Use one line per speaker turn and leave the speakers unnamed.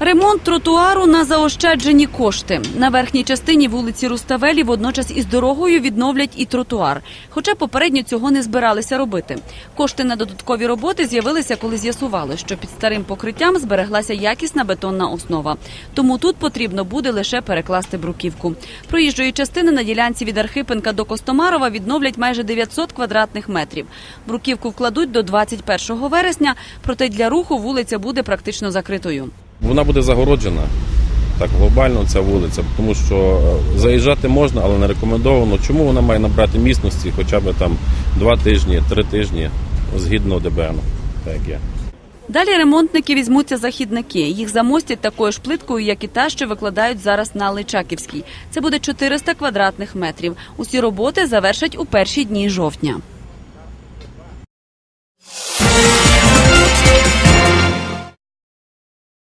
Ремонт тротуару на заощаджені кошти. На верхній частині вулиці Руставелі водночас із дорогою відновлять і тротуар. Хоча попередньо цього не збиралися робити. Кошти на додаткові роботи з'явилися, коли з'ясували, що під старим покриттям збереглася якісна бетонна основа. Тому тут потрібно буде лише перекласти бруківку. Проїжджої частини на ділянці від Архипенка до Костомарова відновлять майже 900 квадратних метрів. Бруківку вкладуть до 21 вересня, проте для руху вулиця буде практично закритою.
Вона буде загороджена так глобально ця вулиця, тому що е, заїжджати можна, але не рекомендовано. Чому вона має набрати міцності хоча б там два тижні, три тижні згідно ДБН, так є.
Далі ремонтники візьмуться за хідники. Їх замостять такою ж плиткою, як і та, що викладають зараз на Личаківській. Це буде 400 квадратних метрів. Усі роботи завершать у перші дні жовтня.